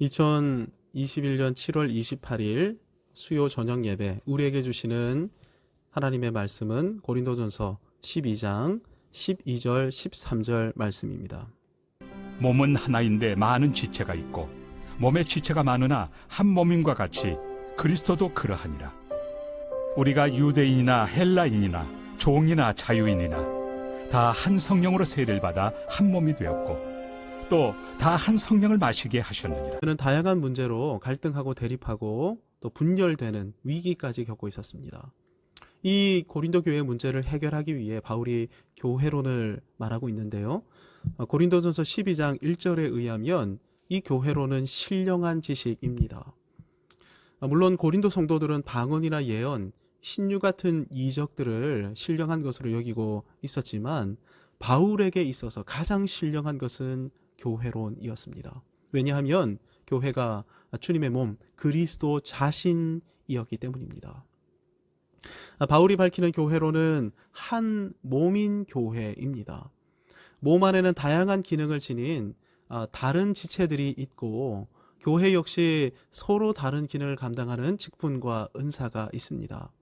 2021년 7월 28일 수요 저녁 예배 우리에게 주시는 하나님의 말씀은 고린도전서 12장 12절 13절 말씀입니다. 몸은 하나인데 많은 지체가 있고 몸에 지체가 많으나 한 몸임과 같이 그리스도도 그러하니라. 우리가 유대인이나 헬라인이나 종이나 자유인이나 다 한 성령으로 세례를 받아 한 몸이 되었고 또 다 한 성령을 마시게 하셨느니라. 그는 다양한 문제로 갈등하고 대립하고 또 분열되는 위기까지 겪고 있었습니다. 이 고린도 교회 문제를 해결하기 위해 바울이 교회론을 말하고 있는데요. 어, 고린도전서 12장 1절에 의하면 이 교회론은 신령한 지식입니다. 아, 물론 고린도 성도들은 방언이나 예언, 신유 같은 이적들을 신령한 것으로 여기고 있었지만 바울에게 있어서 가장 신령한 것은 교회론이었습니다. 왜냐하면 교회가 주님의 몸 그리스도 자신이었기 때문입니다. 아, 바울이 밝히는 교회론은 한 몸인 교회입니다. 몸 안에는 다양한 기능을 지닌 아, 다른 지체들이 있고 교회 역시 서로 다른 기능을 감당하는 직분과 은사가 있습니다.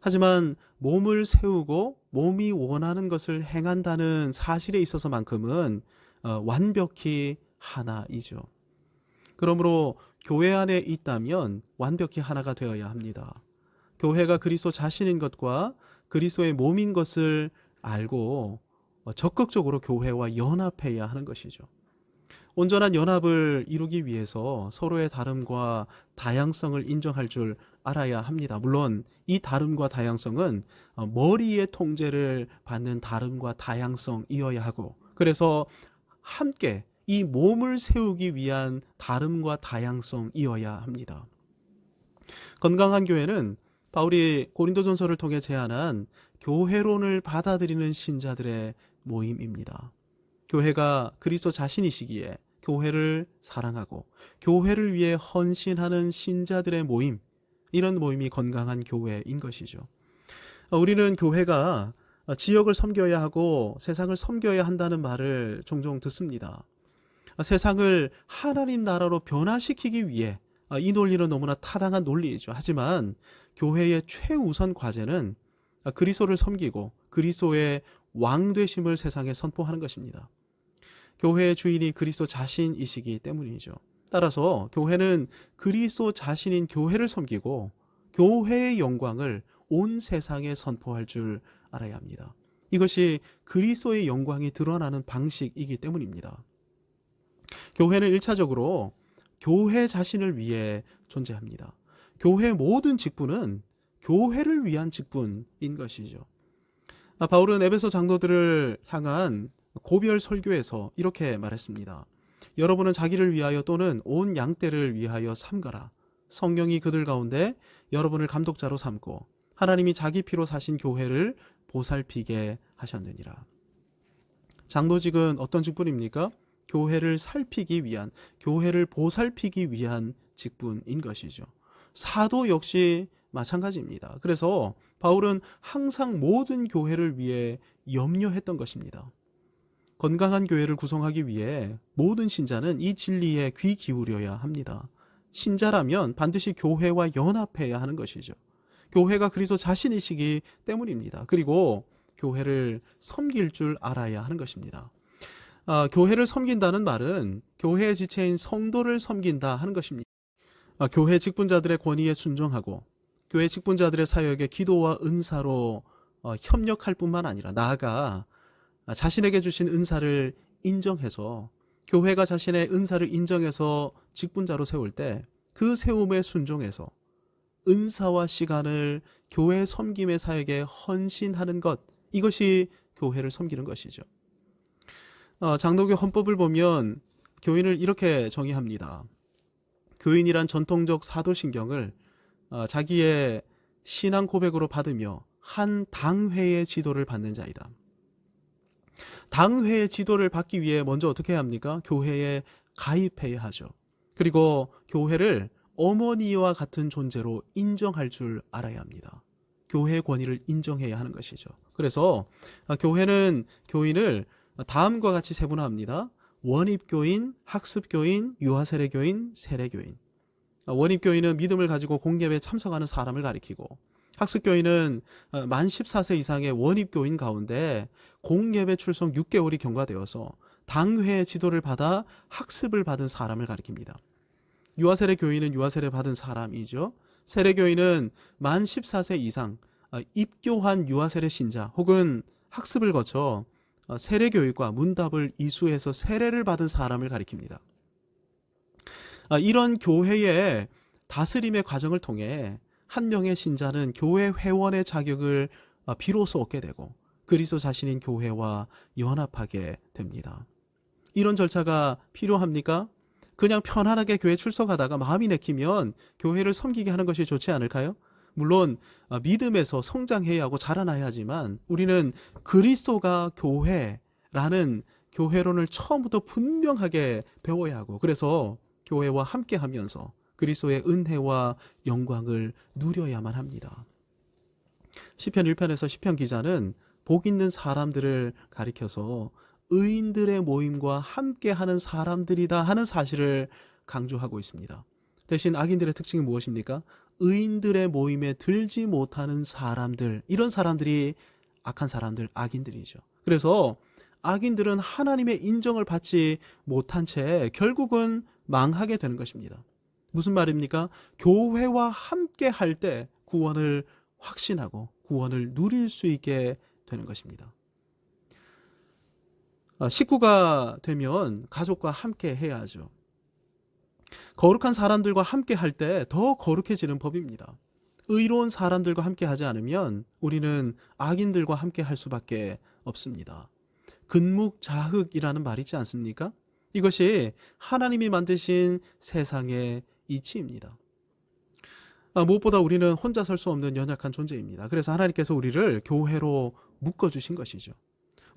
하지만 몸을 세우고 몸이 원하는 것을 행한다는 사실에 있어서만큼은 어, 완벽히 하나이죠. 그러므로 교회 안에 있다면 완벽히 하나가 되어야 합니다. 교회가 그리스도 자신인 것과 그리스도의 몸인 것을 알고 어, 적극적으로 교회와 연합해야 하는 것이죠. 온전한 연합을 이루기 위해서 서로의 다름과 다양성을 인정할 줄 알아야 합니다. 물론 이 다름과 다양성은 어, 머리의 통제를 받는 다름과 다양성이어야 하고 그래서 함께 이 몸을 세우기 위한 다름과 다양성이어야 합니다. 건강한 교회는 바울이 고린도전서를 통해 제안한 교회론을 받아들이는 신자들의 모임입니다. 교회가 그리스도 자신이시기에 교회를 사랑하고 교회를 위해 헌신하는 신자들의 모임, 이런 모임이 건강한 교회인 것이죠. 우리는 교회가 지역을 섬겨야 하고 세상을 섬겨야 한다는 말을 종종 듣습니다. 세상을 하나님 나라로 변화시키기 위해 이 논리는 너무나 타당한 논리이죠. 하지만 교회의 최우선 과제는 그리스도를 섬기고 그리스도의 왕 되심을 세상에 선포하는 것입니다. 교회의 주인이 그리스도 자신이시기 때문이죠. 따라서 교회는 그리스도 자신인 교회를 섬기고 교회의 영광을 온 세상에 선포할 줄 알아야 합니다. 이것이 그리스도의 영광이 드러나는 방식이기 때문입니다. 교회는 1차적으로 교회 자신을 위해 존재합니다. 교회 모든 직분은 교회를 위한 직분인 것이죠. 아, 바울은 에베소 장로들을 향한 고별 설교에서 이렇게 말했습니다. 여러분은 자기를 위하여 또는 온 양떼를 위하여 삼가라. 성령이 그들 가운데 여러분을 감독자로 삼고 하나님이 자기 피로 사신 교회를 보살피게 하셨느니라. 장로직은 어떤 직분입니까? 교회를 살피기 위한, 교회를 보살피기 위한 직분인 것이죠. 사도 역시 마찬가지입니다. 그래서 바울은 항상 모든 교회를 위해 염려했던 것입니다. 건강한 교회를 구성하기 위해 모든 신자는 이 진리에 귀 기울여야 합니다. 신자라면 반드시 교회와 연합해야 하는 것이죠. 교회가 그리스도 자신이시기 때문입니다. 그리고 교회를 섬길 줄 알아야 하는 것입니다. 아, 교회를 섬긴다는 말은 교회의 지체인 성도를 섬긴다 하는 것입니다. 아, 교회 직분자들의 권위에 순종하고 교회 직분자들의 사역에 기도와 은사로 어, 협력할 뿐만 아니라 나아가 자신에게 주신 은사를 인정해서 교회가 자신의 은사를 인정해서 직분자로 세울 때 그 세움에 순종해서 은사와 시간을 교회 섬김의 사역에 헌신하는 것 이것이 교회를 섬기는 것이죠. 어, 장로교 헌법을 보면 교인을 이렇게 정의합니다. 교인이란 전통적 사도신경을 어, 자기의 신앙 고백으로 받으며 한 당회의 지도를 받는 자이다. 당회의 지도를 받기 위해 먼저 어떻게 해야 합니까? 교회에 가입해야 하죠. 그리고 교회를 어머니와 같은 존재로 인정할 줄 알아야 합니다. 교회의 권위를 인정해야 하는 것이죠. 그래서 교회는 교인을 다음과 같이 세분화합니다. 원입교인, 학습교인, 유아세례교인, 세례교인. 아, 원입교인은 믿음을 가지고 공예배에 참석하는 사람을 가리키고 학습교인은 어, 만 14세 이상의 원입교인 가운데 공예배 출석 6개월이 경과되어서 당회 지도를 받아 학습을 받은 사람을 가리킵니다. 유아 세례 교인은 유아 세례 받은 사람이죠. 세례 교인은 만 14세 이상 어, 입교한 유아 세례 신자 혹은 학습을 거쳐 어, 세례 교육과 문답을 이수해서 세례를 받은 사람을 가리킵니다. 아, 이런 교회의 다스림의 과정을 통해 한 명의 신자는 교회 회원의 자격을 어, 비로소 얻게 되고 그리스도 자신인 교회와 연합하게 됩니다. 이런 절차가 필요합니까? 그냥 편안하게 교회 출석하다가 마음이 내키면 교회를 섬기게 하는 것이 좋지 않을까요? 물론 어, 믿음에서 성장해야 하고 자라나야 하지만 우리는 그리스도가 교회라는 교회론을 처음부터 분명하게 배워야 하고 그래서 교회와 함께 하면서 그리스도의 은혜와 영광을 누려야만 합니다. 시편 1편에서 시편 기자는 복 있는 사람들을 가리켜서 의인들의 모임과 함께 하는 사람들이다 하는 사실을 강조하고 있습니다. 대신 악인들의 특징이 무엇입니까? 의인들의 모임에 들지 못하는 사람들, 이런 사람들이 악한 사람들, 악인들이죠. 그래서 악인들은 하나님의 인정을 받지 못한 채 결국은 망하게 되는 것입니다. 무슨 말입니까? 교회와 함께 할 때 구원을 확신하고 구원을 누릴 수 있게 되는 것입니다. 아, 식구가 되면 가족과 함께 해야죠. 거룩한 사람들과 함께 할 때 더 거룩해지는 법입니다. 의로운 사람들과 함께 하지 않으면 우리는 악인들과 함께 할 수밖에 없습니다. 근묵자흑이라는 말 있지 않습니까? 이것이 하나님이 만드신 세상의 이치입니다. 아, 무엇보다 우리는 혼자 설 수 없는 연약한 존재입니다. 그래서 하나님께서 우리를 교회로 묶어주신 것이죠.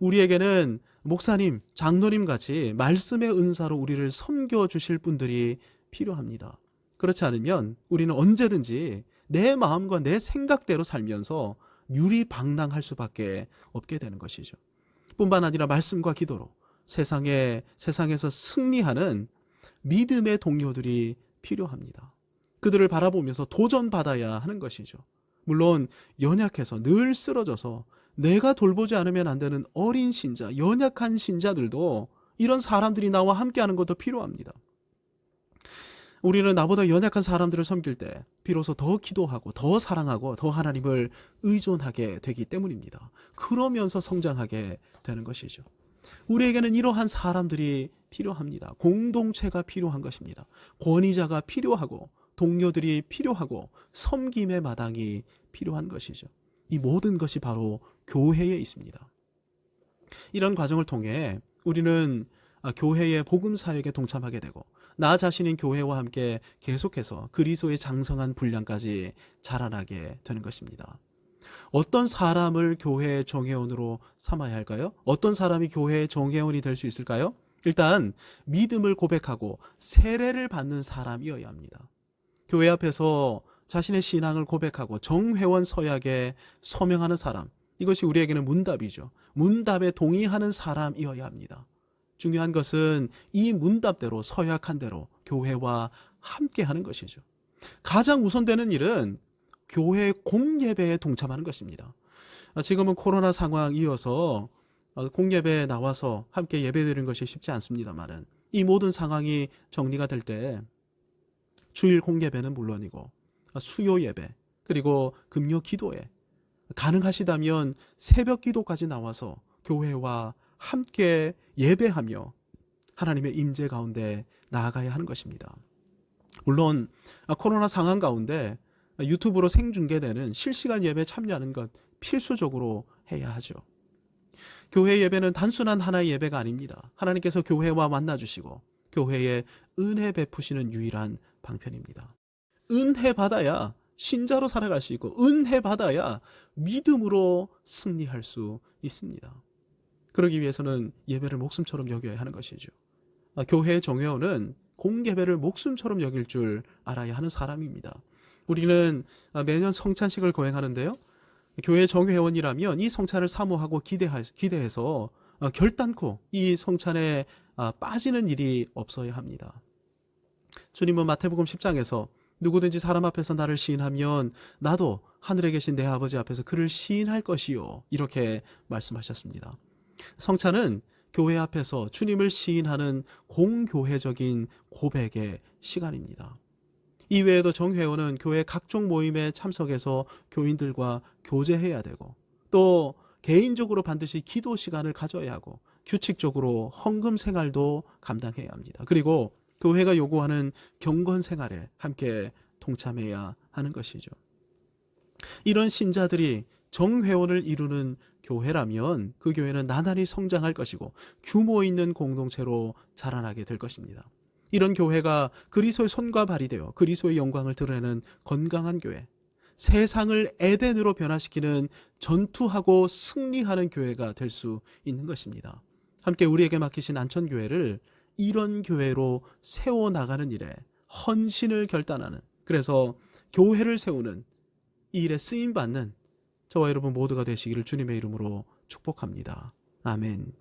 우리에게는 목사님, 장로님 같이 말씀의 은사로 우리를 섬겨 주실 분들이 필요합니다. 그렇지 않으면 우리는 언제든지 내 마음과 내 생각대로 살면서 유리방랑할 수밖에 없게 되는 것이죠. 뿐만 아니라 말씀과 기도로 세상에 세상에서 승리하는 믿음의 동료들이 필요합니다. 그들을 바라보면서 도전받아야 하는 것이죠. 물론 연약해서 늘 쓰러져서 내가 돌보지 않으면 안 되는 어린 신자, 연약한 신자들도 이런 사람들이 나와 함께하는 것도 필요합니다. 우리는 나보다 연약한 사람들을 섬길 때 비로소 더 기도하고 더 사랑하고 더 하나님을 의존하게 되기 때문입니다. 그러면서 성장하게 되는 것이죠. 우리에게는 이러한 사람들이 필요합니다. 공동체가 필요한 것입니다. 권위자가 필요하고 동료들이 필요하고 섬김의 마당이 필요한 것이죠. 이 모든 것이 바로 교회에 있습니다. 이런 과정을 통해 우리는 아, 교회의 복음 사역에 동참하게 되고 나 자신인 교회와 함께 계속해서 그리스도의 장성한 분량까지 자라나게 되는 것입니다. 어떤 사람을 교회의 정회원으로 삼아야 할까요? 어떤 사람이 교회의 정회원이 될 수 있을까요? 일단 믿음을 고백하고 세례를 받는 사람이어야 합니다. 교회 앞에서 자신의 신앙을 고백하고 정회원 서약에 서명하는 사람. 이것이 우리에게는 문답이죠. 문답에 동의하는 사람이어야 합니다. 중요한 것은 이 문답대로 서약한 대로 교회와 함께 하는 것이죠. 가장 우선되는 일은 교회 공예배에 동참하는 것입니다. 아, 지금은 코로나 상황이어서 어, 공예배에 나와서 함께 예배드리는 것이 쉽지 않습니다만은 이 모든 상황이 정리가 될 때 주일 공예배는 물론이고 아, 수요 예배 그리고 금요 기도회 가능하시다면 새벽 기도까지 나와서 교회와 함께 예배하며 하나님의 임재 가운데 나아가야 하는 것입니다. 물론 아, 코로나 상황 가운데 유튜브로 생중계되는 실시간 예배 참여하는 것 필수적으로 해야 하죠. 교회 예배는 단순한 하나의 예배가 아닙니다. 하나님께서 교회와 만나 주시고 교회에 은혜 베푸시는 유일한 방편입니다. 은혜 받아야 신자로 살아갈 수 있고 은혜 받아야 믿음으로 승리할 수 있습니다. 그러기 위해서는 예배를 목숨처럼 여겨야 하는 것이죠. 아, 교회의 정회원은 공예배를 목숨처럼 여길 줄 알아야 하는 사람입니다. 우리는 아, 매년 성찬식을 거행하는데요. 교회 정회원이라면 이 성찬을 사모하고 기대하, 기대해서 어, 결단코 이 성찬에 아, 빠지는 일이 없어야 합니다. 주님은 마태복음 10장에서 누구든지 사람 앞에서 나를 시인하면 나도 하늘에 계신 내 아버지 앞에서 그를 시인할 것이요. 이렇게 말씀하셨습니다. 성찬은 교회 앞에서 주님을 시인하는 공교회적인 고백의 시간입니다. 이외에도 정회원은 교회 각종 모임에 참석해서 교인들과 교제해야 되고 또 개인적으로 반드시 기도 시간을 가져야 하고 규칙적으로 헌금 생활도 감당해야 합니다. 그리고 교회가 요구하는 경건 생활에 함께 동참해야 하는 것이죠. 이런 신자들이 정회원을 이루는 교회라면 그 교회는 나날이 성장할 것이고 규모 있는 공동체로 자라나게 될 것입니다. 이런 교회가 그리스도의 손과 발이 되어 그리스도의 영광을 드러내는 건강한 교회, 세상을 에덴으로 변화시키는 전투하고 승리하는 교회가 될 수 있는 것입니다. 함께 우리에게 맡기신 안천교회를 이런 교회로 세워 나가는 일에 헌신을 결단하는 그래서 교회를 세우는 이 일에 쓰임 받는 저와 여러분 모두가 되시기를 주님의 이름으로 축복합니다. 아멘.